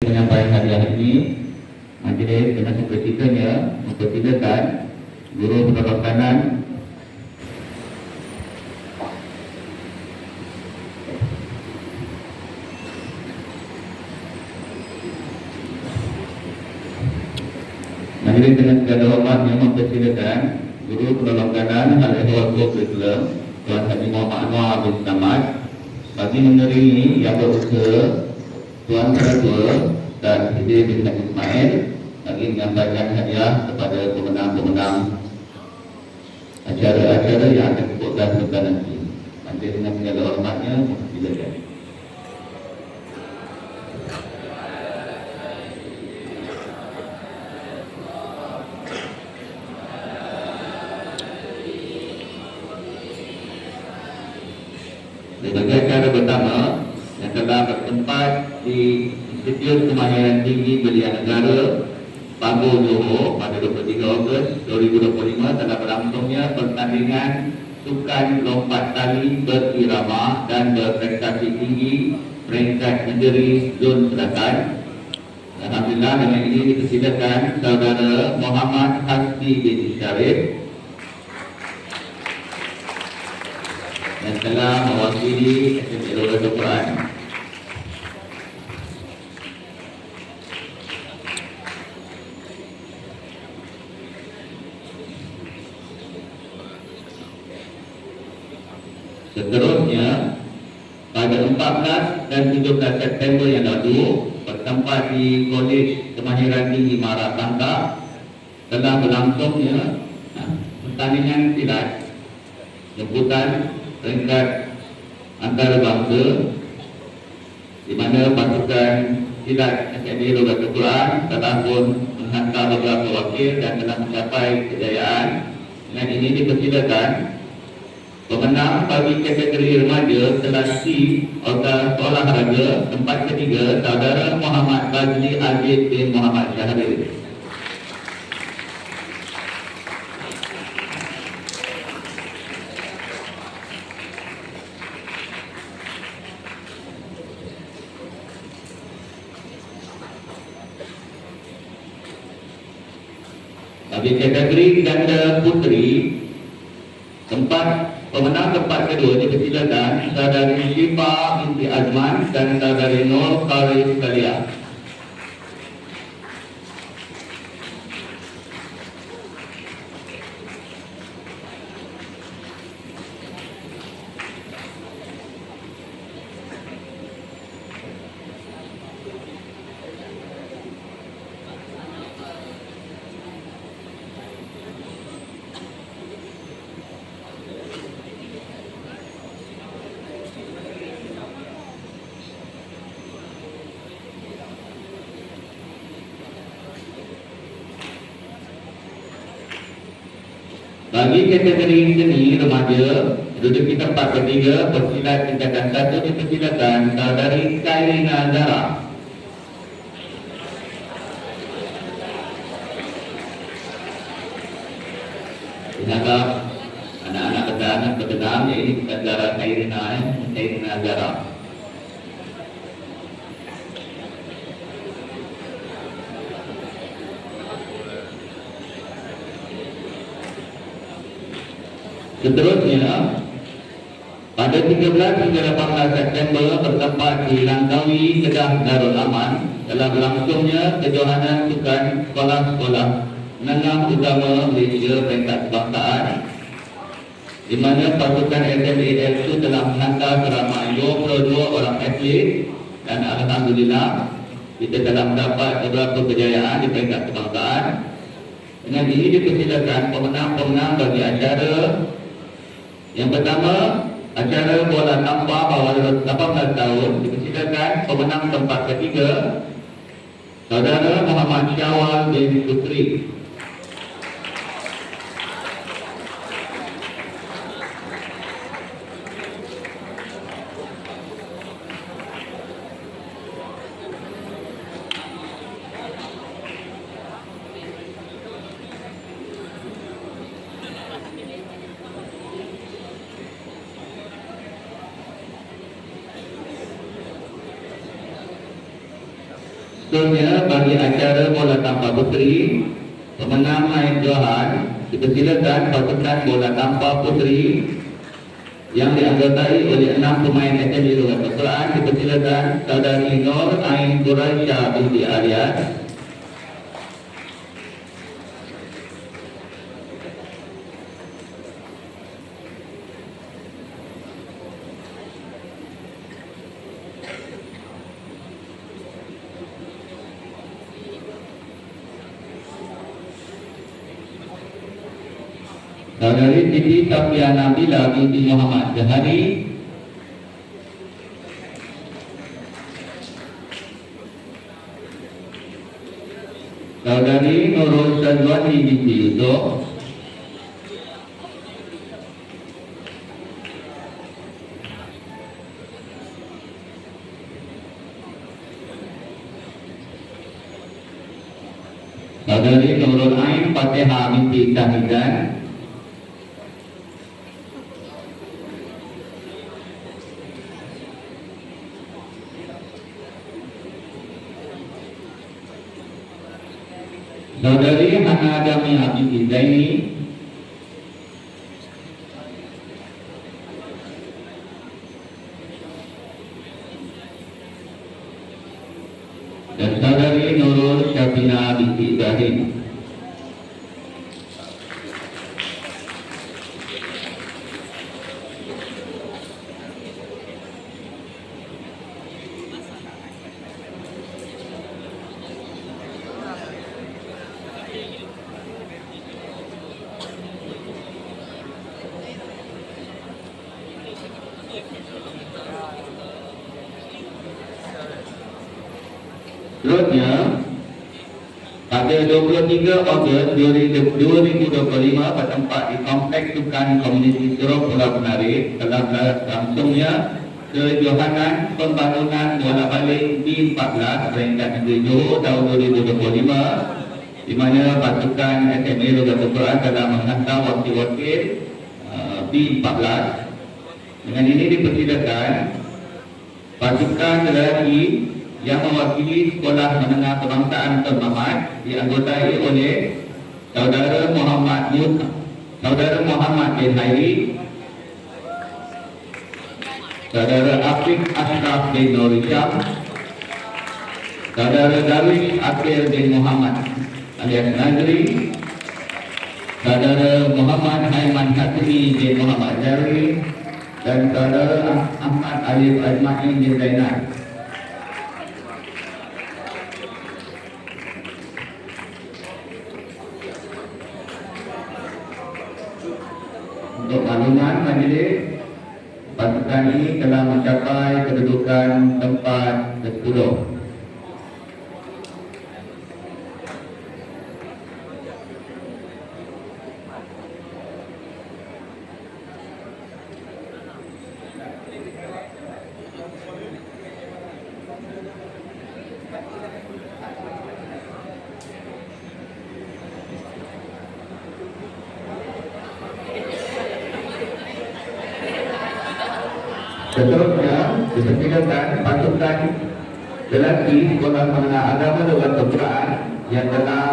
penyampaian hadiah ini majlis dengan seketikanya mempersilakan guru penolong kanan. Majlis dengan segala hormat yang mempersilakan guru penolong kanan Al-Ehwal Curriculum Tuan Haji Muhammad Anwar bin Samad bagi menerima yang berusaha Tuan Ketua dan Sidi bin Haji Ismail bagi menyampaikan hadiah kepada pemenang-pemenang acara-acara yang akan disebutkan sebentar nanti. Majlis dengan segala hormatnya, silakan. Sebagai cara pertama yang telah bertempat di Institut Kemahiran Tinggi Belia Negara Pago Johor pada 23 Ogos 2025 telah berlangsungnya pertandingan sukan lompat tali berirama dan berprestasi tinggi peringkat negeri zon selatan. Alhamdulillah dengan ini dipersilakan saudara Muhammad Hasbi bin Syarif yang telah mewakili SME Lora Quran Seterusnya pada 14 dan 17 September yang lalu bertempat di Kolej Kemahiran Tinggi Mara Tangka telah berlangsungnya ha, pertandingan silat. Jemputan peringkat antarabangsa di mana pasukan silat Akademi Logat Quran telah pun menghantar beberapa wakil dan telah mencapai kejayaan. Dengan ini dipersilakan pemenang bagi kategori remaja telah si oleh olahraga tempat ketiga saudara Muhammad Fazli Aziz bin Muhammad Syahril. Bagi kategori ganda putri kedua dipersilakan Saudari Syifa binti Azman dan Saudari Nur Faris Bagi kategori seni remaja Duduki tempat ketiga Persilat tingkatan satu dipersilakan Saudari Kairina Zara Dianggap anak-anak kedatangan berkenaan ya ini bukan Zara Kairina eh, Kairina Zara Seterusnya pada 13 hingga 18 September bertempat di Langkawi, Kedah Darul Aman. Telah berlangsungnya kejohanan sukan sekolah-sekolah menengah utama Malaysia peringkat kebangsaan di mana pasukan SMAL itu telah menghantar seramai 22 orang atlet dan Alhamdulillah kita telah mendapat beberapa kejayaan di peringkat kebangsaan. Dengan ini dipersilakan pemenang-pemenang bagi acara yang pertama, acara bola tanpa bawah 18 tahun dipersilakan pemenang tempat ketiga Saudara Muhammad Syawal bin Putri. Seterusnya bagi acara bola tanpa puteri Pemenang main Johan Dipersilakan pasukan bola tanpa puteri Yang dianggotai oleh enam pemain SMU Luar Quran Dipersilakan Saudari Nur Ain Quraisha binti Alias Saudari Siti Safiana Bila binti Muhammad. Jahari Saudari Nurul Sanwani binti Yusuf. Saudari Nurul Ain Fatihah binti Samidan లౌడరీ అనాగమి అభి ఇదైని Seterusnya pada 23 Ogos 2025 bertempat di Kompleks Sukan Komuniti Serok Pulau Menarik telah berlangsungnya kejohanan pembangunan bola balik di 14 peringkat negeri Johor tahun 2025 di mana pasukan SMA Logat Quran telah menghantar wakil-wakil uh, B14 dengan ini dipersilakan pasukan lelaki yang mewakili Sekolah Menengah Kebangsaan Muhammad dianggotai oleh Saudara Muhammad Musa, Saudara Muhammad bin Hairi, Saudara Afiq Ashraf bin Nur Saudara Darwish Akhil bin Muhammad alias Nazri, Saudara Muhammad Haiman Hatmi bin Muhammad Jarwi, dan Saudara Ahmad Alif Azmain bin Zainal. Untuk makluman majlis Pasukan ini telah mencapai kedudukan tempat ke-10 Seterusnya dipersilakan pasukan lelaki sekolah menengah agama dan Quran yang telah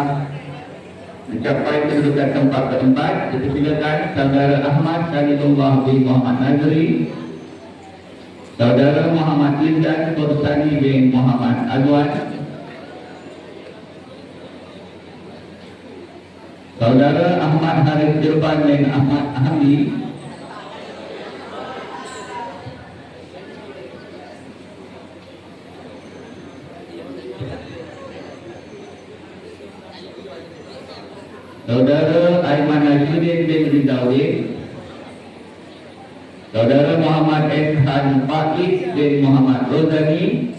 mencapai kedudukan tempat keempat dipersilakan saudara Ahmad Salihullah bin Muhammad Nazri saudara Muhammad Lindan Kursani bin Muhammad Azwan saudara Ahmad Harif Jirban bin Ahmad Ahmadi Saudara Aiman Najmuddin bin Ridawin Saudara Muhammad Eshan Faiz bin Muhammad Rozani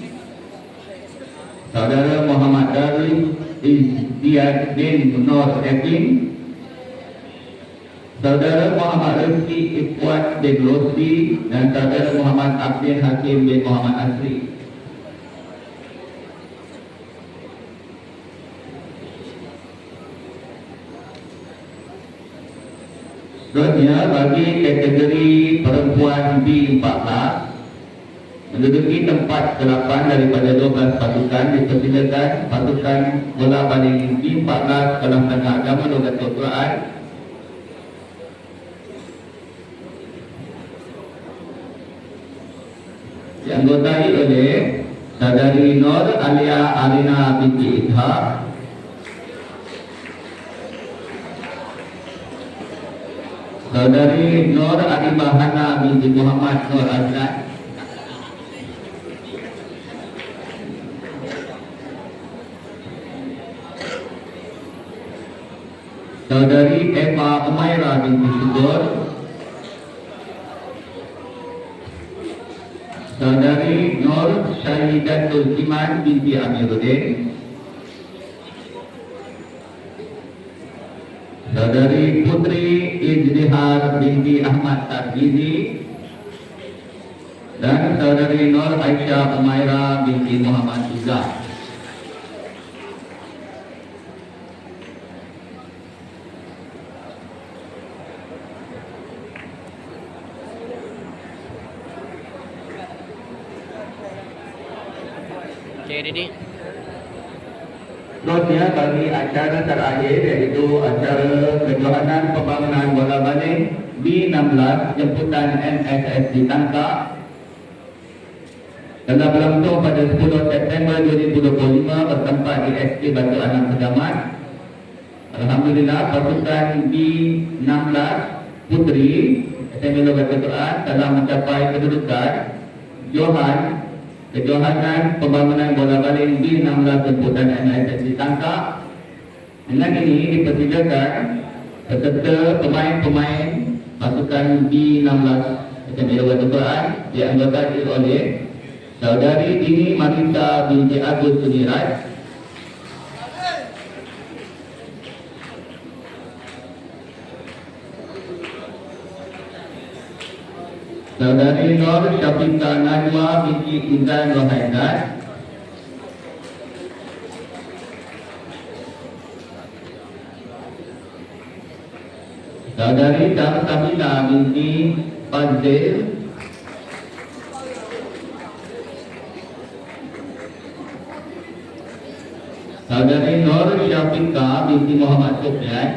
Saudara Muhammad Darwin Izdiad bin Nur Ekin Saudara Muhammad Rizki Ikhwat bin Rosdi Dan Saudara Muhammad Abdin Hakim bin Muhammad Asri Seterusnya bagi kategori perempuan B14 menduduki tempat ke-8 daripada 12 pasukan dipersilakan pasukan bola baling B14 dalam tengah agama logat Quran. Dianggotai oleh Saudari Nur Alia Arina binti Ishak Saudari Nur Adibah Hana binti Muhammad Nur Azlan Saudari Eva Umaira binti Syukur Saudari Nur Syahidatul Iman binti Amiruddin. Saudari Binti Ahmad Tarbizi dan Saudari Nur Aisyah Umaira binti Muhammad Izzah Okay, ready? Seterusnya bagi acara terakhir iaitu acara kejohanan pembangunan bola balik B16 jemputan MSS di Tangka telah berlangsung pada 10 September 2025 bertempat di SK Batu Anam Segamat. Alhamdulillah pasukan B16 Putri SMB Logat Quran telah mencapai kedudukan Johan Kejohanan pembangunan bola baling B16 jemputan MSS di Tangka dengan ini dipersilakan peserta pemain-pemain pasukan B16 SMB Logat Quran dianggotai oleh Saudari Dini Marisa binti Agus Sunirat. Saudari Nur Syafika Najwa binti Izan Rohaidat Saudari Dar Sabila binti Fazil. Saudari Nur Syafika binti Muhammad Sufyan.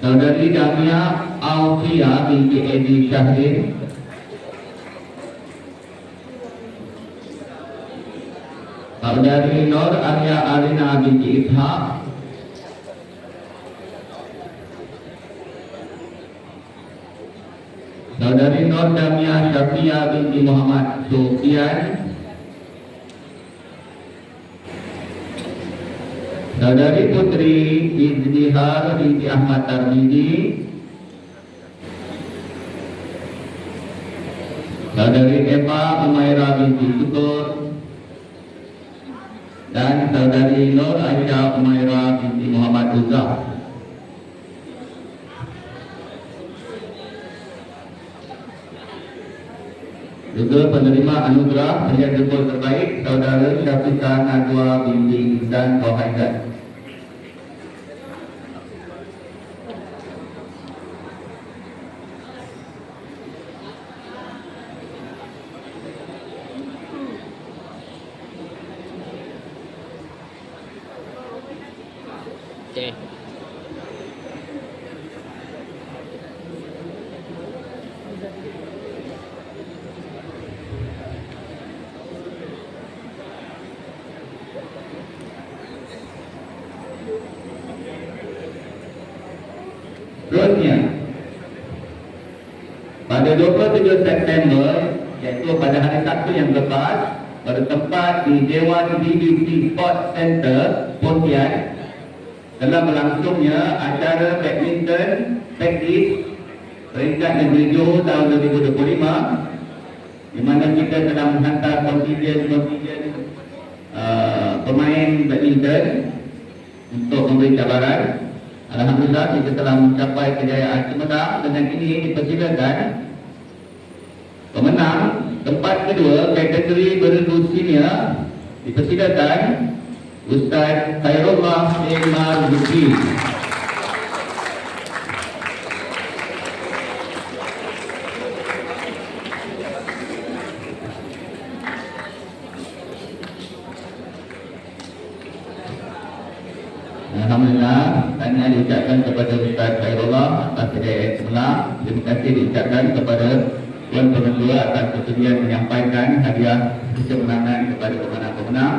Saudari Damia Aufia binti Edi Syahrir Saudari Nur Arya Arina binti Ishak Saudari Nur Damia Syafia binti Muhammad Sufian Saudari Putri Izdihar binti Ahmad Tarmidi Saudari Eva Umaira binti Syukur dan Saudari Nur Aisyah Umaira binti Muhammad Uzzah juga penerima anugerah jempol terbaik saudara Syafiqah Najwa binti Izan Wahaidat Okay. Seterusnya Pada 27 September Iaitu pada hari Sabtu yang lepas Bertempat di Dewan BBC Sport Center Pontian Telah berlangsungnya acara badminton Praktis Peringkat Negeri Johor tahun 2025 Di mana kita telah menghantar kontingen-kontingen uh, Pemain badminton Untuk memberi cabaran. Alhamdulillah kita telah mencapai kejayaan cemerlang dengan ini dipersilakan Pemenang tempat kedua kategori berdu sinia dipersidakan Ustaz Khairullah bin Marzuki. Alhamdulillah, tanya diucapkan kepada Ustaz Khairullah atas kejayaan semula. Terima kasih diucapkan kepada Tuan Pengetua atas kesediaan menyampaikan hadiah kemenangan kepada pemenang-pemenang.